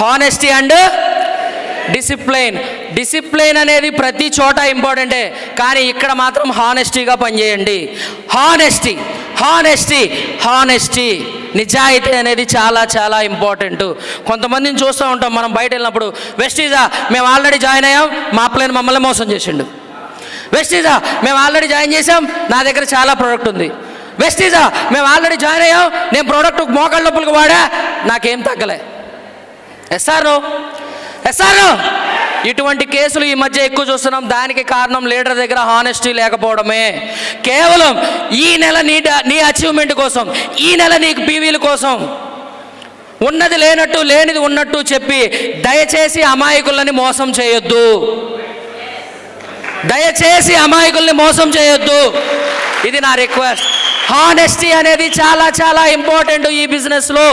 Honesty and discipline discipline అనేది ప్రతి చోట ఇంపార్టెంటే కానీ ఇక్కడ మాత్రం హానెస్టీగా పనిచేయండి. హానెస్టీ హానెస్టీ హానెస్టీ నిజాయితీ అనేది చాలా చాలా ఇంపార్టెంట్ కొంతమందిని చూస్తూ ఉంటాం మనం బయట వెళ్ళినప్పుడు వెస్టీజా మేము ఆల్రెడీ జాయిన్ అయ్యాం మా ప్లేన్ మమ్మల్ని మోసం చేసిండు. వెస్టీజా మేము ఆల్రెడీ జాయిన్ చేసాం నా దగ్గర చాలా ప్రోడక్ట్ ఉంది. వెస్టీజా మేము ఆల్రెడీ జాయిన్ అయ్యాం నేను ప్రోడక్ట్ మోకాళ్ళ నొప్పులకు వాడా నాకేం తగ్గలే. SRO SRO! ఇటువంటి కేసులు ఈ మధ్య ఎక్కువ చూస్తున్నాం. దానికి కారణం లీడర్ దగ్గర హానెస్టీ లేకపోవడమే. కేవలం ఈ నెల నీ నీ అచీవ్మెంట్ కోసం ఈ నెల నీకు పీవీల కోసం ఉన్నది లేనట్టు లేనిది ఉన్నట్టు చెప్పి దయచేసి అమాయకులని మోసం చేయొద్దు. దయచేసి అమాయకుల్ని మోసం చేయొద్దు. ఇది నా రిక్వెస్ట్ హానెస్టీ అనేది చాలా చాలా ఇంపార్టెంట్ ఈ బిజినెస్లో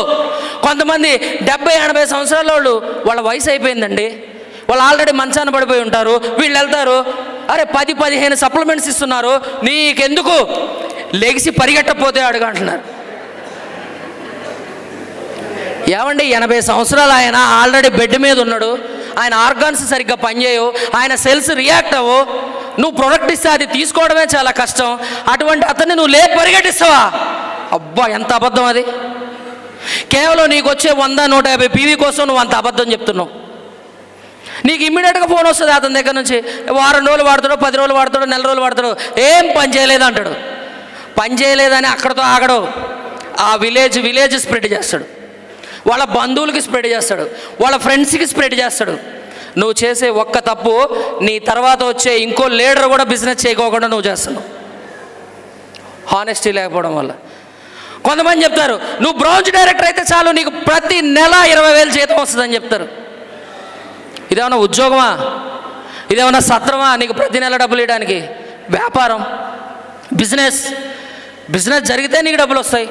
కొంతమంది డెబ్బై ఎనభై సంవత్సరాల వాళ్ళు వాళ్ళ వయసు అయిపోయిందండి. వాళ్ళు ఆల్రెడీ మంచాన పడిపోయి ఉంటారు. వీళ్ళు వెళ్తారు. అరే పది పదిహేను సప్లిమెంట్స్ ఇస్తున్నారు. నీకెందుకు? లెగిసి పరిగెట్టకపోతే అడుగంటున్నారు ఏమండి ఎనభై సంవత్సరాలు ఆయన ఆల్రెడీ బెడ్ మీద ఉన్నాడు. ఆయన ఆర్గాన్స్ సరిగ్గా పనిచేయవు. ఆయన సెల్స్ రియాక్ట్ అవ్వు. నువ్వు ప్రొడక్ట్ ఇస్తే అది తీసుకోవడమే చాలా కష్టం. అటువంటి అతన్ని నువ్వు లేపు పరిగెట్టిస్తావా? అబ్బా ఎంత అబద్ధం అది? కేవలం నీకు వచ్చే వంద నూట యాభై పీవీ కోసం నువ్వు అంత అబద్ధం చెప్తున్నావు. నీకు ఇమ్మీడియట్గా ఫోన్ వస్తుంది అతని దగ్గర నుంచి. వారం రోజులు వాడతాడు పది రోజులు వాడతాడు నెల రోజులు వాడతాడు ఏం పని చేయలేదు అంటాడు. పని చేయలేదని అక్కడతో ఆగడు. ఆ విలేజ్ విలేజ్ స్ప్రెడ్ చేస్తాడు. వాళ్ళ బంధువులకి స్ప్రెడ్ చేస్తాడు. వాళ్ళ ఫ్రెండ్స్కి స్ప్రెడ్ చేస్తాడు. నువ్వు చేసే ఒక్క తప్పు నీ తర్వాత వచ్చే ఇంకో లీడర్ కూడా బిజినెస్ చేయకోకుండా నువ్వు చేస్తున్నావు. హానెస్టీ లేకపోవడం వల్ల. కొంతమంది చెప్తారు నువ్వు బ్రాంచ్ డైరెక్టర్ అయితే చాలు నీకు ప్రతి నెల ఇరవై వేలు జీతం వస్తుందని చెప్తారు. ఇదేమన్నా ఉద్యోగమా? ఇదేమన్నా సత్రమా? నీకు ప్రతి నెల డబ్బులు ఇవ్వడానికి? వ్యాపారం బిజినెస్. బిజినెస్ జరిగితే నీకు డబ్బులు వస్తాయి.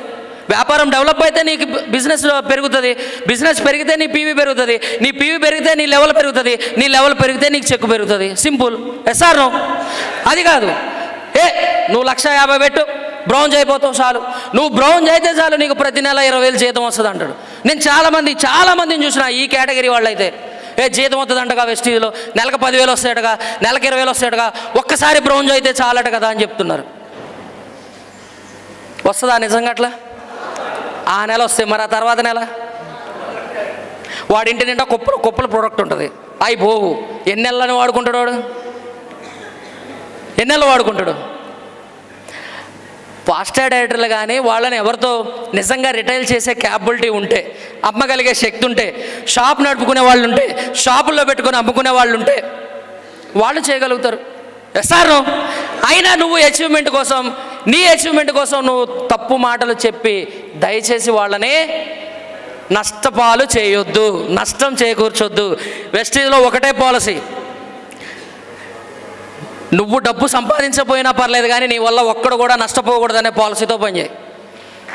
వ్యాపారం డెవలప్ అయితే నీకు బిజినెస్ పెరుగుతుంది. బిజినెస్ పెరిగితే నీ పీవీ పెరుగుతుంది. నీ పీవీ పెరిగితే నీ లెవెల్ పెరుగుతుంది. నీ లెవెల్ పెరిగితే నీకు చెక్కు పెరుగుతుంది. సింపుల్. ఎస్ఆర్ అది కాదు. ఏ నువ్వు లక్ష యాభై పెట్టు. బ్రౌంజ్ అయిపోతావు చాలు. నువ్వు బ్రౌంజ్ అయితే చాలు నీకు ప్రతి నెల ఇరవై వేలు జీతం వస్తుంది అంటాడు. నేను చాలామంది చాలామందిని చూసిన ఈ కేటగిరీ వాళ్ళైతే ఏ జీతం వస్తుందంటగా వెస్టీజ్లో నెలకు పదివేలు వస్తాయటగా నెలకు ఇరవై వేలు వస్తాయటగా ఒక్కసారి బ్రౌంజ్ అయితే చాలట కదా అని చెప్తున్నారు. వస్తుందా నిజంగా అట్లా? ఆ నెల వస్తే మరి ఆ తర్వాత నెల? వాడింటి నిండా కుప్పలు కుప్పల ప్రోడక్ట్ ఉంటుంది. అయి పోవు. ఎన్ని వాడుకుంటాడు వాడు? ఎన్ని నెలలు వాడుకుంటాడు? ఫాస్టర్ డైరెక్టర్లు కానీ వాళ్ళని ఎవరితో నిజంగా రిటైల్ చేసే క్యాపబిలిటీ ఉంటే అమ్మగలిగే శక్తి ఉంటే షాప్ నడుపుకునే వాళ్ళు ఉంటే షాపుల్లో పెట్టుకొని అమ్ముకునే వాళ్ళు ఉంటే వాళ్ళు చేయగలుగుతారు. సార్ అయినా నువ్వు అచీవ్మెంట్ కోసం నీ అచీవ్మెంట్ కోసం నువ్వు తప్పు మాటలు చెప్పి దయచేసి వాళ్ళని నష్టపాలు చేయొద్దు నష్టం చేకూర్చొద్దు. వెస్టీజ్లో ఒకటే పాలసీ నువ్వు డబ్బు సంపాదించకపోయినా పర్లేదు కానీ నీ వల్ల ఒక్కడు కూడా నష్టపోకూడదనే పాలసీతో పనిచేయి.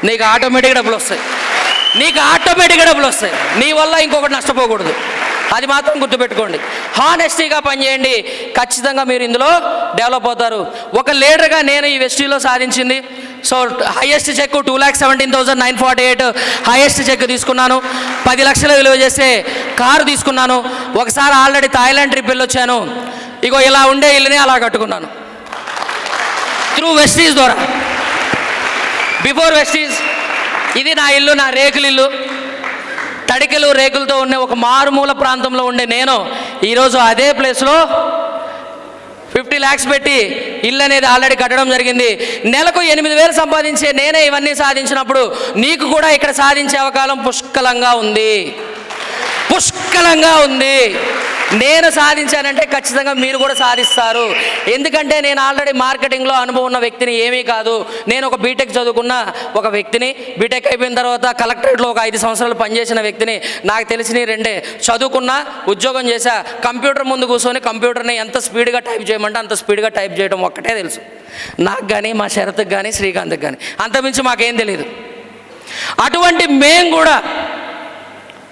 నీకు ఆటోమేటిక్గా డబ్బులు వస్తాయి. నీకు ఆటోమేటిక్గా డబ్బులు వస్తాయి. నీ వల్ల ఇంకొకటి నష్టపోకూడదు. అది మాత్రం గుర్తుపెట్టుకోండి. హానెస్టీగా పనిచేయండి. ఖచ్చితంగా మీరు ఇందులో డెవలప్ అవుతారు. ఒక లీడర్గా నేను ఈ వెస్టీలో సాధించింది. So highest check two lakh seventeen thousand nine forty eight highest check తీసుకున్నాను. పది లక్షల విలువ చేసే కారు తీసుకున్నాను. ఒకసారి ఆల్రెడీ థాయిలాండ్ ట్రిప్ వెళ్ళొచ్చాను. ఇగో ఇలా ఉండే ఇల్లుని అలా కట్టుకున్నాను. త్రూ వెస్టీజ్ ద్వారా. బిఫోర్ వెస్టీజ్ ఇది నా ఇల్లు నా రేకులు ఇల్లు. తడికెలు రేకులతో ఉండే ఒక మారుమూల ప్రాంతంలో ఉండే నేను ఈరోజు అదే ప్లేస్లో ఫిఫ్టీ ల్యాక్స్ పెట్టి ఇల్లు అనేది ఆల్రెడీ కట్టడం జరిగింది. నెలకు ఎనిమిది వేలు సంపాదించే నేనే ఇవన్నీ సాధించినప్పుడు నీకు కూడా ఇక్కడ సాధించే అవకాశం పుష్కలంగా ఉంది. పుష్కలంగా ఉంది. నేను సాధించానంటే ఖచ్చితంగా మీరు కూడా సాధిస్తారు. ఎందుకంటే నేను ఆల్రెడీ మార్కెటింగ్లో అనుభవం ఉన్న వ్యక్తిని ఏమీ కాదు. నేను ఒక బీటెక్ చదువుకున్న ఒక వ్యక్తిని బీటెక్ అయిపోయిన తర్వాత కలెక్టరేట్లో ఒక ఐదు సంవత్సరాలు పనిచేసిన వ్యక్తిని నాకు తెలిసిన రెండే. చదువుకున్నా ఉద్యోగం చేశా కంప్యూటర్ ముందు కూర్చొని కంప్యూటర్ని ఎంత స్పీడ్గా టైప్ చేయమంటే అంత స్పీడ్గా టైప్ చేయడం ఒక్కటే తెలుసు. నాకు కానీ మా శరత్కి కానీ శ్రీకాంత్కి కానీ అంతమించి మాకేం తెలియదు అటువంటి మేము కూడా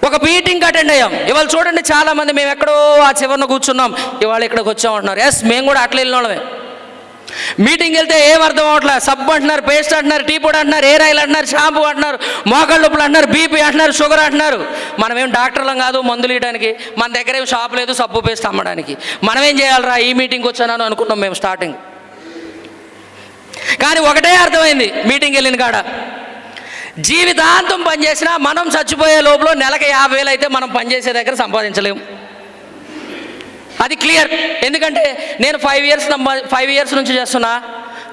ఒక మీటింగ్ అటెండ్ అయ్యాం. ఇవాళ చూడండి చాలా మంది మేము ఎక్కడో ఆ చివరిన కూర్చున్నాం. ఇవాళ ఇక్కడికి వచ్చామంటున్నారు ఎస్ మేము కూడా అట్లా వెళ్ళిన వాళ్ళమే. మీటింగ్ వెళ్తే ఏం అర్థం అవట్లేదు సబ్బు అంటున్నారు పేస్ట్ అంటున్నారు టీ పొడి అంటున్నారు ఎయిర్ ఆయిల్ అంటున్నారు షాంపూ అంటున్నారు మోకాళ్ళ నొప్పులు అంటున్నారు బీపీ అంటున్నారు షుగర్ అంటున్నారు. మనమేం డాక్టర్లం కాదు మందులు ఇవ్వడానికి. మన దగ్గర ఏం షాప్ లేదు సబ్బు పేస్ట్ అమ్మడానికి. మనం ఏం చేయాలరా? ఈ మీటింగ్కి వచ్చానని అనుకున్నాం మేము స్టార్టింగ్ కానీ ఒకటే అర్థమైంది. మీటింగ్ వెళ్ళిన కాడ. జీవితాంతం పనిచేసినా మనం చచ్చిపోయే లోపల నెలకు యాభై వేలు అయితే మనం పనిచేసే దగ్గర సంపాదించలేము. అది క్లియర్. ఎందుకంటే నేను ఫైవ్ ఇయర్స్ ఫైవ్ ఇయర్స్ నుంచి చేస్తున్నా.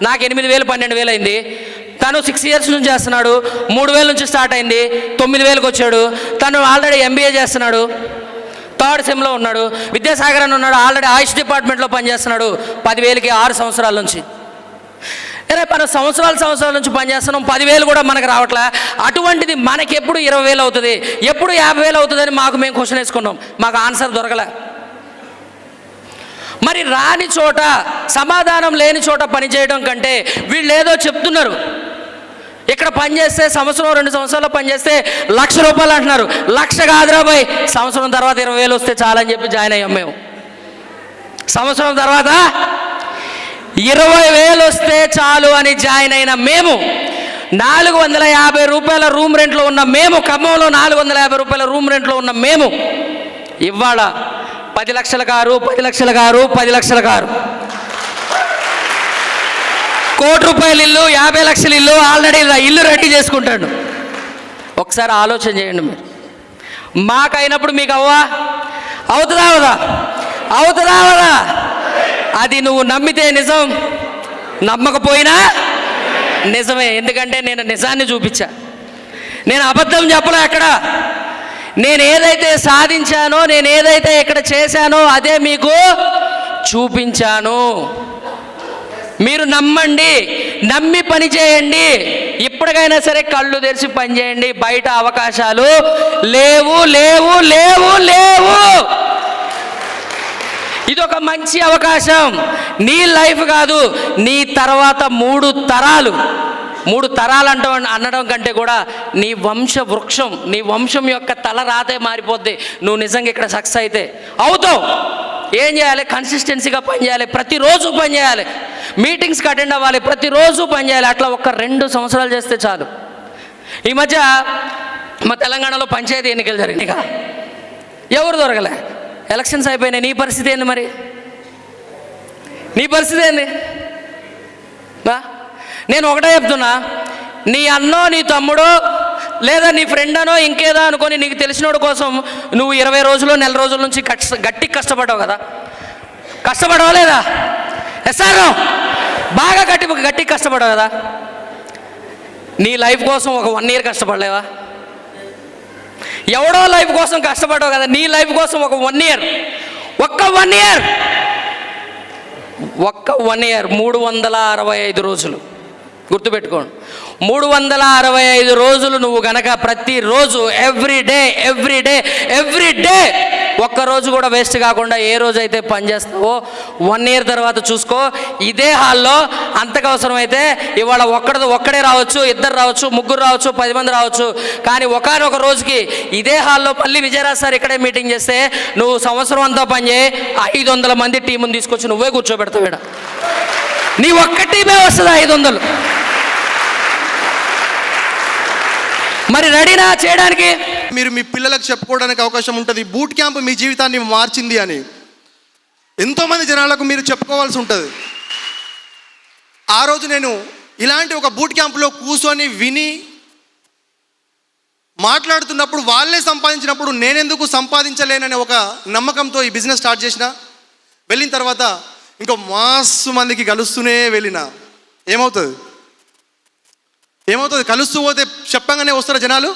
నాకు ఎనిమిది వేలు పన్నెండు వేలు అయింది. తను సిక్స్ ఇయర్స్ నుంచి చేస్తున్నాడు. మూడు వేల నుంచి స్టార్ట్ అయింది. తొమ్మిది వేలకు వచ్చాడు. తను ఆల్రెడీ ఎంబీఏ చేస్తున్నాడు. థర్డ్ సెమ్లో ఉన్నాడు. విద్యాసాగర్ అని ఉన్నాడు. ఆల్రెడీ ఆయుష్ డిపార్ట్మెంట్లో పనిచేస్తున్నాడు. పదివేలకి ఆరు సంవత్సరాల నుంచి. అరే మన సంవత్సరాల సంవత్సరాల నుంచి పనిచేస్తున్నాం పదివేలు కూడా మనకు రావట్లే. అటువంటిది మనకి ఎప్పుడు ఇరవై వేలు అవుతుంది. ఎప్పుడు యాభై వేలు అవుతుందని మాకు మేము క్వశ్చన్ వేసుకున్నాం. మాకు ఆన్సర్ దొరకలే. మరి రాని చోట సమాధానం లేని చోట పనిచేయడం కంటే వీళ్ళు ఏదో చెప్తున్నారు. ఇక్కడ పనిచేస్తే సంవత్సరం రెండు సంవత్సరాలు పనిచేస్తే లక్ష రూపాయలు అంటున్నారు. లక్ష కాదురాబాయ్ సంవత్సరం తర్వాత ఇరవై వేలు వస్తే చాలని చెప్పి జాయిన్ అయ్యాం మేము. సంవత్సరం తర్వాత ఇరవై వేలు వస్తే చాలు అని జాయిన్ అయిన మేము నాలుగు వందల యాభై రూపాయల రూమ్ రెంట్లో ఉన్న మేము ఖమ్మంలో నాలుగు వందల యాభై రూపాయల రూమ్ రెంట్లో ఉన్న మేము ఇవాళ పది లక్షల కారు పది లక్షల కారు పది లక్షల కారు కోటి రూపాయల ఇల్లు యాభై లక్షల ఇల్లు ఆల్రెడీ ఇల్లు రెడీ చేసుకుంటాడు. ఒకసారి ఆలోచన చేయండి మీరు. మాకైనప్పుడు మీకు అవ్వా? అవుతుందా అవదా? అవుతుందా అవదా? అది నువ్వు నమ్మితే నిజం. నమ్మకపోయినా నిజమే. ఎందుకంటే నేను నిజాన్ని చూపించా. నేను అబద్ధం చెప్పలే అక్కడ. నేను ఏదైతే సాధించానో నేను ఏదైతే ఇక్కడ చేశానో అదే మీకు చూపించాను. మీరు నమ్మండి. నమ్మి పని చేయండి. ఇప్పటికైనా సరే కళ్ళు తెరిచి పనిచేయండి బయట అవకాశాలు లేవు లేవు లేవు లేవు. ఇది ఒక మంచి అవకాశం. నీ లైఫ్ కాదు నీ తర్వాత మూడు తరాలు. మూడు తరాలు అంట అనడం కంటే కూడా నీ వంశ వృక్షం నీ వంశం యొక్క తల రాతే మారిపోద్ది. నువ్వు నిజంగా ఇక్కడ సక్సెస్ అయితే అవుతావు. ఏం చేయాలి? కన్సిస్టెన్సీగా పనిచేయాలి ప్రతిరోజు పనిచేయాలి మీటింగ్స్కి అటెండ్ అవ్వాలి. ప్రతిరోజు పనిచేయాలి అట్లా ఒక రెండు సంవత్సరాలు చేస్తే చాలు. ఈ మధ్య మా తెలంగాణలో పంచాయతీ ఎన్నికలు జరిగినాయి కదా. ఎవరు దొరకలే? ఎలక్షన్స్ అయిపోయినాయి. నీ పరిస్థితి ఏంది మరి? నీ పరిస్థితి ఏంది? బా నేను ఒకటే చెప్తున్నా. నీ అన్నో నీ తమ్ముడో లేదా నీ ఫ్రెండ్ అనో ఇంకేదో అనుకొని నీకు తెలిసినోడు కోసం నువ్వు ఇరవై రోజులు నెల రోజుల నుంచి కష్ట గట్టి కష్టపడ్డావు కదా? కష్టపడవా లేదా? ఎస్ఆర్ బాగా గట్టి గట్టి కష్టపడవు కదా? నీ లైఫ్ కోసం ఒక వన్ ఇయర్ కష్టపడలేవా? ఎవడో లైఫ్ కోసం కష్టపడ్డావు కదా నీ లైఫ్ కోసం ఒక వన్ ఇయర్ ఒక్క వన్ ఇయర్ ఒక్క వన్ ఇయర్ మూడు వందల అరవై ఐదు రోజులు. గుర్తుపెట్టుకోండి. మూడు వందల అరవై ఐదు రోజులు నువ్వు గనక ప్రతిరోజు every day every day every day ఒక్క రోజు కూడా వేస్ట్ కాకుండా ఏ రోజు అయితే పనిచేస్తావో వన్ ఇయర్ తర్వాత చూసుకో. ఇదే హాల్లో అంతకు అవసరమైతే ఇవాళ ఒక్కడది ఒక్కడే రావచ్చు ఇద్దరు రావచ్చు ముగ్గురు రావచ్చు పది మంది రావచ్చు. కానీ ఒకనొక రోజుకి ఇదే హాల్లో మళ్ళీ విజయరాజ్ సార్ ఇక్కడే మీటింగ్ చేస్తే నువ్వు సంవత్సరం అంతా పని చేయి ఐదు వందల మంది టీముని తీసుకొచ్చి నువ్వే కూర్చోబెడతావు ఇక్కడ నీ ఒక్క టీమే వస్తుంది ఐదు వందలు మరి రెడీనా చేయడానికి? మీరు మీ పిల్లలకు చెప్పుకోవడానికి అవకాశం ఉంటుంది. బూట్ క్యాంప్ మీ జీవితాన్ని మార్చింది అని. ఎంతోమంది జనాలకు మీరు చెప్పుకోవాల్సి ఉంటుంది. ఆ రోజు నేను ఇలాంటి ఒక బూట్ క్యాంప్లో కూర్చొని విని మాట్లాడుతున్నప్పుడు వాళ్ళే సంపాదించినప్పుడు నేనెందుకు సంపాదించలేననే ఒక నమ్మకంతో ఈ బిజినెస్ స్టార్ట్ చేసిన. వెళ్ళిన తర్వాత ఇంకో మాసు మందికి కలుస్తూనే వెళ్ళిన. ఏమవుతుంది? ఏమవుతుంది? కలుస్తూ పోతే చెప్పంగానే వస్తారా జనాలు?